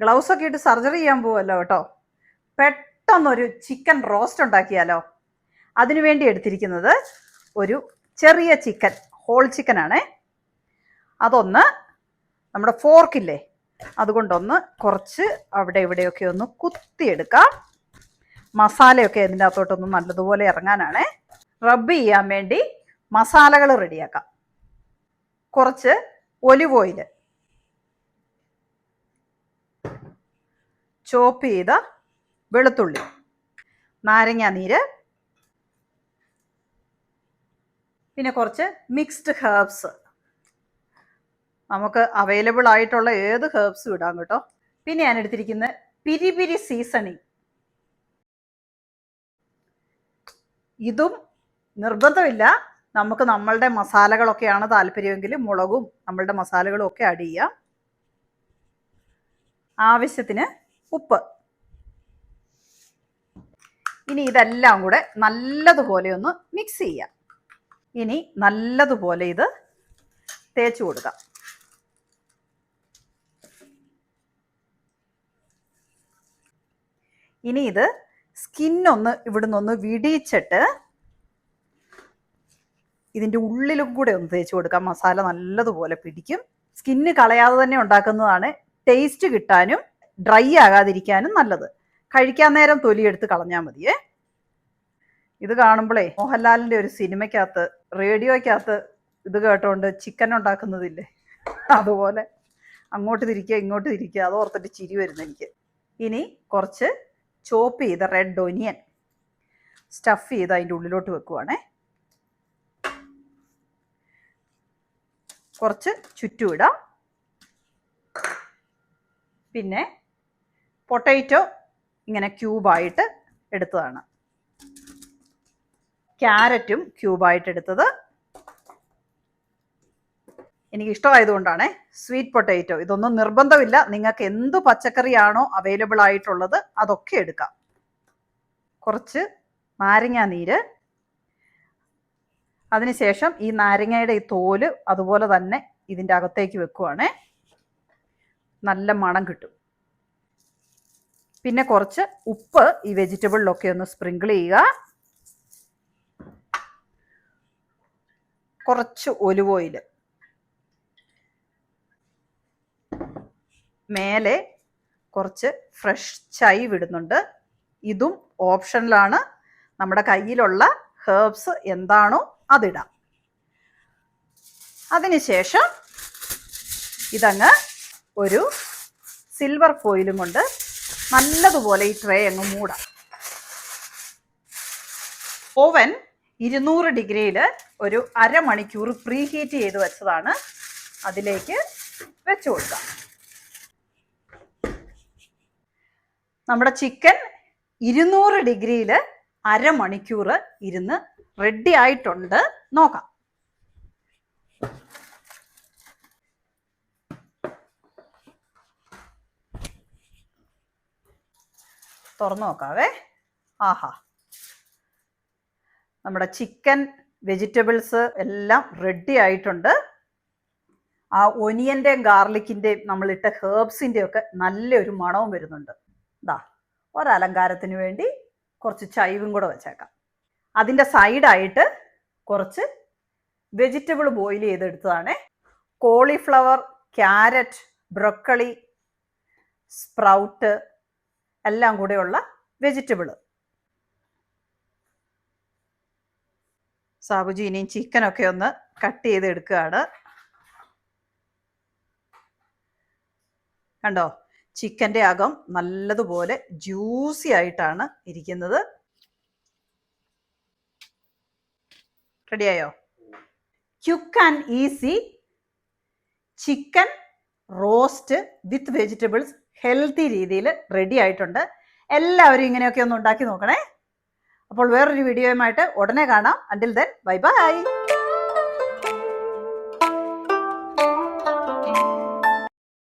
Gloves ഒക്കെ ഇട്ട് surgery ചെയ്യാൻ പോവല്ലോ കേട്ടോ. പെട്ടെന്നൊരു ചിക്കൻ റോസ്റ്റ് ഉണ്ടാക്കിയാലോ? അതിനുവേണ്ടി എടുത്തിരിക്കുന്നത് ഒരു ചെറിയ ചിക്കൻ ഹോൾ ചിക്കൻ ആണേ. അതൊന്ന് നമ്മുടെ ഫോർക്കില്ലേ അതുകൊണ്ടൊന്ന് കുറച്ച് അവിടെ ഇവിടെയൊക്കെ ഒന്ന് കുത്തിയെടുക്കാം. മസാലയൊക്കെ ഇതിന്റെ അകത്തോട്ടൊന്ന് നല്ലതുപോലെ ഇറങ്ങാനാണേ. റബ്ബ് ചെയ്യാൻ വേണ്ടി മസാലകൾ റെഡിയാക്കാം കുറച്ച് ഒലിവ് ഓയിൽ ചോപ്പ് ചെയ്ത വെളുത്തുള്ളി. നാരങ്ങ നീര്. പിന്നെ കുറച്ച് മിക്സ്ഡ് ഹേർബ്സ് നമുക്ക് അവൈലബിൾ ആയിട്ടുള്ള ഏത് ഹേർബ്സും ഇടാം കേട്ടോ. പിന്നെ ഞാൻ എടുത്തിരിക്കുന്ന പിരിപിരി പിരി സീസണിങ് ഇതും നിർബന്ധമില്ല. നമുക്ക് നമ്മളുടെ മസാലകളൊക്കെയാണ് താല്പര്യമെങ്കിൽ മുളകും നമ്മളുടെ മസാലകളും ഒക്കെ ആഡ് ചെയ്യാം. ആവശ്യത്തിന് ഉപ്പ്. ഇനി ഇതെല്ലാം കൂടെ നല്ലതുപോലെ ഒന്ന് മിക്സ് ചെയ്യാം. ഇനി നല്ലതുപോലെ ഇത് തേച്ച് കൊടുക്കാം. ഇനി ഇത് സ്കിന്നൊന്ന് ഇവിടുന്ന് ഒന്ന് വിടിയിച്ചിട്ട് ഇതിന്റെ ഉള്ളിലും കൂടെ ഒന്ന് തേച്ച് കൊടുക്കാം. മസാല നല്ലതുപോലെ പിടിക്കും. സ്കിന്ന് കളയാതെ തന്നെ ഉണ്ടാക്കുന്നതാണ്. ടേസ്റ്റ് കിട്ടാനും ഡ്രൈ ആകാതിരിക്കാനും നല്ലത്. കഴിക്കാൻ നേരം തൊലിയെടുത്ത് കളഞ്ഞാൽ മതിയേ. ഇത് കാണുമ്പോഴേ മോഹൻലാലിന്റെ ഒരു സിനിമയ്ക്കകത്ത് റേഡിയോയ്ക്കകത്ത് ഇത് കേട്ടോണ്ട് ചിക്കൻ ഉണ്ടാക്കുന്നതില്ലേ? അതുപോലെ അങ്ങോട്ട് തിരിക്കുക ഇങ്ങോട്ട് തിരിക്കുക അത് ഓർത്തിട്ട് ചിരി വരുന്നു എനിക്ക്. ഇനി കുറച്ച് ചോപ്പ് ചെയ്ത റെഡ് ഒനിയൻ സ്റ്റഫ് ചെയ്ത് അതിന്റെ ഉള്ളിലോട്ട് വെക്കുവാണേ. കുറച്ച് ചുറ്റും ഇടാം. പിന്നെ പൊട്ടേറ്റോ ഇങ്ങനെ ക്യൂബായിട്ട് എടുത്തതാണ്. ക്യാരറ്റും ക്യൂബായിട്ട് എടുത്തത്. എനിക്ക് ഇഷ്ടമായതുകൊണ്ടാണ് സ്വീറ്റ് പൊട്ടേറ്റോ. ഇതൊന്നും നിർബന്ധമില്ല. നിങ്ങൾക്ക് എന്ത് പച്ചക്കറിയാണോ അവൈലബിൾ ആയിട്ടുള്ളത് അതൊക്കെ എടുക്കാം. കുറച്ച് നാരങ്ങാ നീര്. അതിനുശേഷം ഈ നാരങ്ങയുടെ ഈ തോൽ അതുപോലെ തന്നെ ഇതിന്റെ അകത്തേക്ക് വെക്കുവാണേ. നല്ല മണം കിട്ടും. പിന്നെ കുറച്ച് ഉപ്പ് ഈ വെജിറ്റബിളിലൊക്കെ ഒന്ന് സ്പ്രിങ്കിൾ ചെയ്യുക. കുറച്ച് ഒലിവ് ഓയിൽ മേലെ കുറച്ച് ഫ്രഷ് ചൈ വിടുന്നുണ്ട്. ഇതും ഓപ്ഷനിലാണ്. നമ്മുടെ കയ്യിലുള്ള ഹേർബ്സ് എന്താണോ അതിടാം. അതിനുശേഷം ഇതങ്ങ് ഒരു സിൽവർ ഫോയിലും കൊണ്ട് നല്ലതുപോലെ ഈ ട്രേ അങ്ങ് മൂടാം. ഓവൻ ഇരുന്നൂറ് ഡിഗ്രിയിൽ ഒരു അരമണിക്കൂർ പ്രീ ഹീറ്റ് ചെയ്ത് വെച്ചതാണ്. അതിലേക്ക് വെച്ചു കൊടുക്കാം. നമ്മുടെ ചിക്കൻ ഇരുന്നൂറ് ഡിഗ്രിയിൽ അരമണിക്കൂർ ഇരുന്ന് റെഡി ആയിട്ടുണ്ട്. നോക്കാം. തുറന്നു നോക്കാവേ. ആഹാ. നമ്മുടെ ചിക്കൻ വെജിറ്റബിൾസ് എല്ലാം റെഡി ആയിട്ടുണ്ട്. ആ ഒനിയന്റെയും ഗാർലിക്കിന്റെയും നമ്മളിട്ട ഹേർബ്സിന്റെയും ഒക്കെ നല്ലൊരു മണവും വരുന്നുണ്ട്. ഇതാ ഒരലങ്കാരത്തിന് വേണ്ടി കുറച്ച് ചൈവും കൂടെ വെച്ചേക്കാം. അതിന്റെ സൈഡായിട്ട് കുറച്ച് വെജിറ്റബിൾ ബോയിൽ ചെയ്തെടുത്തതാണ്. കോളിഫ്ലവർ ക്യാരറ്റ് ബ്രൊക്കളി സ്പ്രൗട്ട് എല്ലാം കൂടെയുള്ള വെജിറ്റബിൾ സാബുജി ഇനിയും ചിക്കനൊക്കെ ഒന്ന് കട്ട് ചെയ്ത് എടുക്കുകയാണ് കണ്ടോ ചിക്കന്റെ അകം നല്ലതുപോലെ ജ്യൂസി ആയിട്ടാണ് ഇരിക്കുന്നത്. റെഡിയായോ quick and easy chicken roast with vegetables healthy രീതിയിൽ റെഡി ആയിട്ടുണ്ട്. എല്ലാവരും ഇങ്ങനെയൊക്കെ ഒന്ന് ഉണ്ടാക്കി നോക്കണേ. അപ്പോൾ വേറൊരു വീഡിയോയുമായിട്ട് ഉടനെ കാണാം. Until then bye bye